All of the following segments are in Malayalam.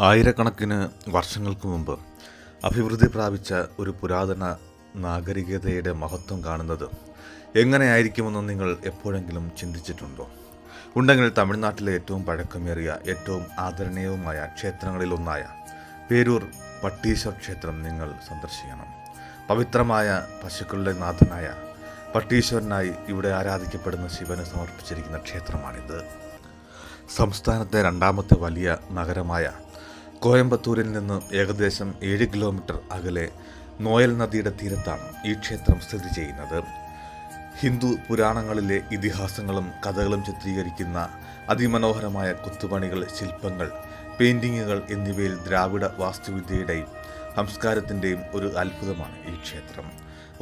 ആയിരക്കണക്കിന് വർഷങ്ങൾക്ക് മുമ്പ് അഭിവൃദ്ധി പ്രാപിച്ച ഒരു പുരാതന നാഗരികതയുടെ മഹത്വം കാണുന്നത് എങ്ങനെയായിരിക്കുമെന്ന് നിങ്ങൾ എപ്പോഴെങ്കിലും ചിന്തിച്ചിട്ടുണ്ടോ? ഉണ്ടെങ്കിൽ തമിഴ്നാട്ടിലെ ഏറ്റവും പഴക്കമേറിയ ഏറ്റവും ആദരണീയവുമായ ക്ഷേത്രങ്ങളിലൊന്നായ പേരൂർ പട്ടീശ്വർ ക്ഷേത്രം നിങ്ങൾ സന്ദർശിക്കണം. പവിത്രമായ പശുക്കളുടെ നാഥനായ പട്ടീശ്വരനായി ഇവിടെ ആരാധിക്കപ്പെടുന്ന ശിവന് സമർപ്പിച്ചിരിക്കുന്ന ക്ഷേത്രമാണിത്. സംസ്ഥാനത്തെ രണ്ടാമത്തെ വലിയ നഗരമായ കോയമ്പത്തൂരിൽ നിന്ന് ഏകദേശം ഏഴ് കിലോമീറ്റർ അകലെ നോയൽ നദിയുടെ തീരത്താണ് ഈ ക്ഷേത്രം സ്ഥിതി ചെയ്യുന്നത്. ഹിന്ദു പുരാണങ്ങളിലെ ഇതിഹാസങ്ങളും കഥകളും ചിത്രീകരിക്കുന്ന അതിമനോഹരമായ കൊത്തുപണികൾ ശില്പങ്ങൾ പെയിന്റിങ്ങുകൾ എന്നിവയിൽ ദ്രാവിഡ വാസ്തുവിദ്യയുടെയും സംസ്കാരത്തിന്റെയും ഒരു അത്ഭുതമാണ് ഈ ക്ഷേത്രം.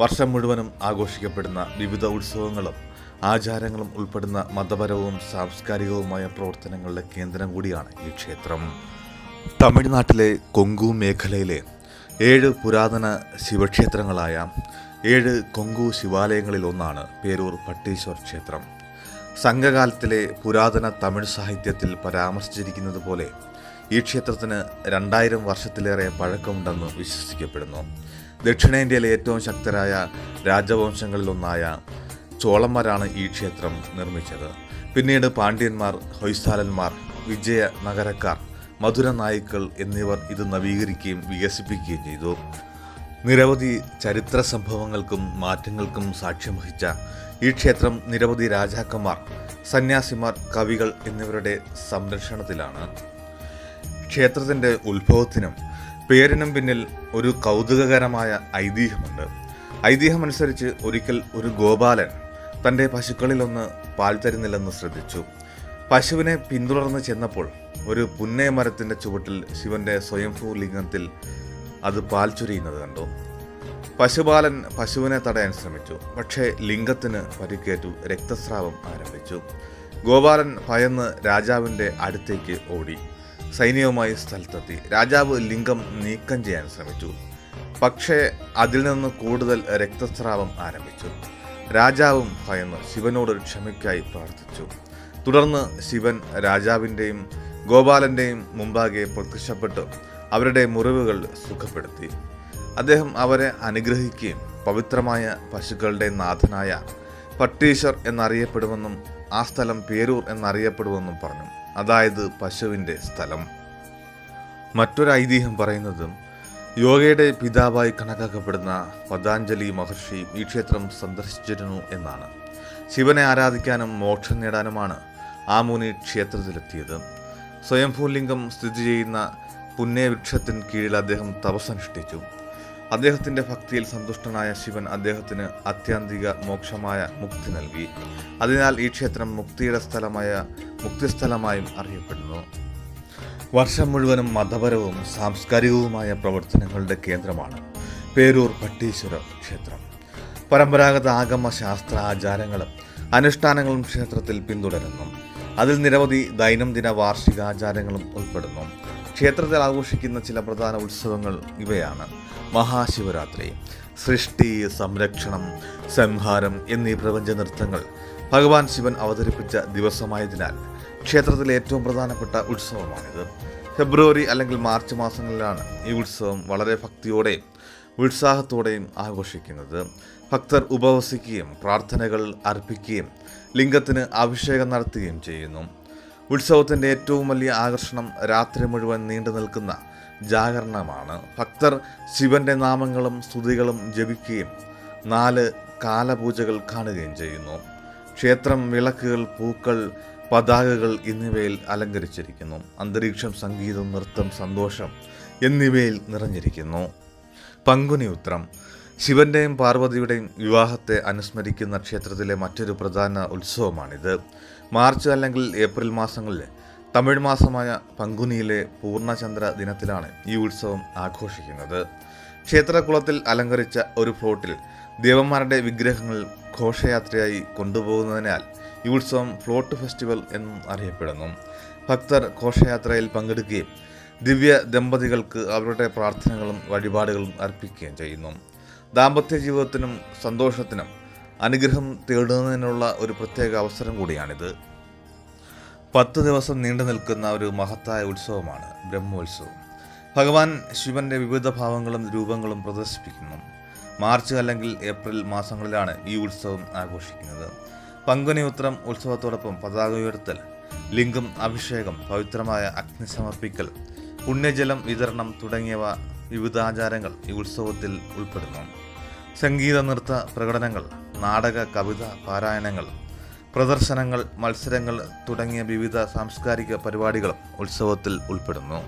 വർഷം മുഴുവനും ആഘോഷിക്കപ്പെടുന്ന വിവിധ ഉത്സവങ്ങളും ആചാരങ്ങളും ഉൾപ്പെടുന്ന മതപരവും സാംസ്കാരികവുമായ പ്രവർത്തനങ്ങളുടെ കേന്ദ്രം കൂടിയാണ് ഈ ക്ഷേത്രം. തമിഴ്നാട്ടിലെ കൊങ്കു മേഖലയിലെ ഏഴ് പുരാതന ശിവക്ഷേത്രങ്ങളായ ഏഴ് കൊങ്കു ശിവാലയങ്ങളിൽ ഒന്നാണ് പേരൂർ പട്ടീശ്വർ ക്ഷേത്രം. സംഘകാലത്തിലെ പുരാതന തമിഴ് സാഹിത്യത്തിൽ പരാമർശിച്ചിരിക്കുന്നത് പോലെ ഈ ക്ഷേത്രത്തിന് രണ്ടായിരം വർഷത്തിലേറെ പഴക്കമുണ്ടെന്ന് വിശ്വസിക്കപ്പെടുന്നു. ദക്ഷിണേന്ത്യയിലെ ഏറ്റവും ശക്തരായ രാജവംശങ്ങളിലൊന്നായ ചോളന്മാരാണ് ഈ ക്ഷേത്രം നിർമ്മിച്ചത്. പിന്നീട് പാണ്ഡ്യന്മാർ ഹൊയ്സാലന്മാർ വിജയ നഗരക്കാർ മധുര നായ്ക്കൾ എന്നിവർ ഇത് നവീകരിക്കുകയും വികസിപ്പിക്കുകയും ചെയ്തു. നിരവധി ചരിത്ര സംഭവങ്ങൾക്കും മാറ്റങ്ങൾക്കും സാക്ഷ്യം വഹിച്ച ഈ ക്ഷേത്രം നിരവധി രാജാക്കന്മാർ സന്യാസിമാർ കവികൾ എന്നിവരുടെ സംരക്ഷണത്തിലാണ്. ക്ഷേത്രത്തിന്റെ ഉത്ഭവത്തിനും പേരിനും പിന്നിൽ ഒരു കൗതുകകരമായ ഐതിഹ്യമുണ്ട്. ഐതിഹ്യമനുസരിച്ച് ഒരിക്കൽ ഒരു ഗോപാലൻ തന്റെ പശുക്കളിലൊന്ന് പാൽ തരുന്നില്ലെന്ന് ശ്രദ്ധിച്ചു. പശുവിനെ പിന്തുടർന്ന് ചെന്നപ്പോൾ ഒരു പുന്നയ മരത്തിന്റെ ചുവട്ടിൽ ശിവന്റെ സ്വയംഭൂ ലിംഗത്തിൽ അത് പാൽ ചൊരിയുന്നത് കണ്ടു. പശുപാലൻ പശുവിനെ തടയാൻ ശ്രമിച്ചു. പക്ഷേ ലിംഗത്തിന് പരിക്കേറ്റു. രക്തസ്രാവം ആരംഭിച്ചു. ഗോപാലൻ ഭയന്ന് രാജാവിന്റെ അടുത്തേക്ക് ഓടി. സൈന്യവുമായി സ്ഥലത്തെത്തി. രാജാവ് ലിംഗം നീക്കം ചെയ്യാൻ ശ്രമിച്ചു. പക്ഷേ അതിൽ നിന്ന് കൂടുതൽ രക്തസ്രാവം ആരംഭിച്ചു. രാജാവും ഭയന്ന് ശിവനോട് ക്ഷമയ്ക്കായി പ്രാർത്ഥിച്ചു. തുടർന്ന് ശിവൻ രാജാവിന്റെയും ഗോപാലന്റെയും മുമ്പാകെ പ്രത്യക്ഷപ്പെട്ട് അവരുടെ മുറിവുകൾ സുഖപ്പെടുത്തി. അദ്ദേഹം അവരെ അനുഗ്രഹിക്കുകയും പവിത്രമായ പശുക്കളുടെ നാഥനായ പട്ടീശ്വർ എന്നറിയപ്പെടുമെന്നും ആ സ്ഥലം പേരൂർ എന്നറിയപ്പെടുമെന്നും പറഞ്ഞു. അതായത് പശുവിന്റെ സ്ഥലം. മറ്റൊരു ഐതിഹ്യം പറയുന്നതും യോഗയുടെ പിതാവായി കണക്കാക്കപ്പെടുന്ന പതാഞ്ജലി മഹർഷി ഈ ക്ഷേത്രം സന്ദർശിച്ചിരുന്നു എന്നാണ്. ശിവനെ ആരാധിക്കാനും മോക്ഷം നേടാനുമാണ് ആ മുനി ക്ഷേത്രത്തിലെത്തിയത്. സ്വയംഭൂലിംഗം സ്ഥിതി ചെയ്യുന്ന പുണ്യവൃക്ഷത്തിന് കീഴിൽ അദ്ദേഹം തപസ്സനുഷ്ഠിച്ചു. അദ്ദേഹത്തിന്റെ ഭക്തിയിൽ സന്തുഷ്ടനായ ശിവൻ അദ്ദേഹത്തിന് അത്യന്തിക മോക്ഷമായ മുക്തി നൽകി. അതിനാൽ ഈ ക്ഷേത്രം മുക്തിയുടെ സ്ഥലമായ മുക്തിസ്ഥലമായും അറിയപ്പെടുന്നു. വർഷം മുഴുവനും മതപരവും സാംസ്കാരികവുമായ പ്രവർത്തനങ്ങളുടെ കേന്ദ്രമാണ് പേരൂർ പട്ടീശ്വര ക്ഷേത്രം. പരമ്പരാഗത ആഗമ ശാസ്ത്ര ആചാരങ്ങളും അനുഷ്ഠാനങ്ങളും ക്ഷേത്രത്തിൽ പിന്തുടരുന്നു. അതിൽ നിരവധി ദൈനംദിന വാർഷികാചാരങ്ങളും ഉൾപ്പെടുന്നു. ക്ഷേത്രത്തിൽ ആഘോഷിക്കുന്ന ചില പ്രധാന ഉത്സവങ്ങൾ ഇവയാണ്. മഹാശിവരാത്രി സൃഷ്ടി സംരക്ഷണം സംഹാരം എന്നീ പ്രപഞ്ച നൃത്തങ്ങൾ ഭഗവാൻ ശിവൻ അവതരിപ്പിച്ച ദിവസമായതിനാൽ ക്ഷേത്രത്തിലെ ഏറ്റവും പ്രധാനപ്പെട്ട ഉത്സവമാണിത്. ഫെബ്രുവരി അല്ലെങ്കിൽ മാർച്ച് മാസങ്ങളിലാണ് ഈ ഉത്സവം വളരെ ഭക്തിയോടെയും ഉത്സാഹത്തോടെയും ആഘോഷിക്കുന്നത്. ഭക്തർ ഉപവസിക്കുകയും പ്രാർത്ഥനകൾ അർപ്പിക്കുകയും ലിംഗത്തിന് അഭിഷേകം നടത്തുകയും ചെയ്യുന്നു. ഉത്സവത്തിന്റെ ഏറ്റവും വലിയ ആകർഷണം രാത്രി മുഴുവൻ നീണ്ടു നിൽക്കുന്ന ജാഗരണമാണ്. ഭക്തർ ശിവന്റെ നാമങ്ങളും സ്തുതികളും ജപിക്കുകയും നാല് കാലപൂജകൾ കാണുകയും ചെയ്യുന്നു. ക്ഷേത്രം വിളക്കുകൾ പൂക്കൾ പതാകകൾ എന്നിവയിൽ അലങ്കരിച്ചിരിക്കുന്നു. അന്തരീക്ഷം സംഗീതം നൃത്തം സന്തോഷം എന്നിവയിൽ നിറഞ്ഞിരിക്കുന്നു. പങ്കുനി ഉത്രം. ശിവന്റെയും പാർവതിയുടെയും വിവാഹത്തെ അനുസ്മരിക്കുന്ന ക്ഷേത്രത്തിലെ മറ്റൊരു പ്രധാന ഉത്സവമാണിത്. മാർച്ച് അല്ലെങ്കിൽ ഏപ്രിൽ മാസങ്ങളിൽ തമിഴ് മാസമായ പങ്കുനിയിലെ പൂർണചന്ദ്ര ദിനത്തിലാണ് ഈ ഉത്സവം ആഘോഷിക്കുന്നത്. ക്ഷേത്രകുളത്തിൽ അലങ്കരിച്ച ഒരു ഫ്ലോട്ടിൽ ദേവന്മാരുടെ വിഗ്രഹങ്ങൾ ഘോഷയാത്രയായി കൊണ്ടുപോകുന്നതിനാൽ ഈ ഉത്സവം ഫ്ലോട്ട് ഫെസ്റ്റിവൽ എന്നും അറിയപ്പെടുന്നു. ഭക്തർ ഘോഷയാത്രയിൽ പങ്കെടുക്കുകയും ദിവ്യ ദമ്പതികൾക്ക് അവരുടെ പ്രാർത്ഥനകളും വഴിപാടുകളും അർപ്പിക്കുകയും ചെയ്യുന്നു. ദാമ്പത്യ ജീവിതത്തിനും സന്തോഷത്തിനും അനുഗ്രഹം തേടുന്നതിനുള്ള ഒരു പ്രത്യേക അവസരം കൂടിയാണിത്. പത്ത് ദിവസം നീണ്ടു നിൽക്കുന്ന ഒരു മഹത്തായ ഉത്സവമാണ് ബ്രഹ്മോത്സവം. ഭഗവാൻ ശിവന്റെ വിവിധ ഭാവങ്ങളും രൂപങ്ങളും പ്രദർശിപ്പിക്കുന്നു. മാർച്ച് അല്ലെങ്കിൽ ഏപ്രിൽ മാസങ്ങളിലാണ് ഈ ഉത്സവം ആഘോഷിക്കുന്നത്. പങ്കുനി ഉത്രം ഉത്സവത്തോടൊപ്പം പതാക ഉയർത്തൽ ലിംഗം അഭിഷേകം പവിത്രമായ അഗ്നി സമർപ്പിക്കൽ പുണ്യജലം വിതരണം തുടങ്ങിയവ വിവിധ ആചാരങ്ങൾ ഈ ഉത്സവത്തിൽ ഉൾപ്പെടുന്നു. സംഗീത നൃത്ത പ്രകടനങ്ങൾ നാടക കവിത പാരായണങ്ങൾ പ്രദർശനങ്ങൾ മത്സരങ്ങൾ തുടങ്ങിയ വിവിധ സാംസ്കാരിക പരിപാടികളും ഉത്സവത്തിൽ ഉൾപ്പെടുന്നു.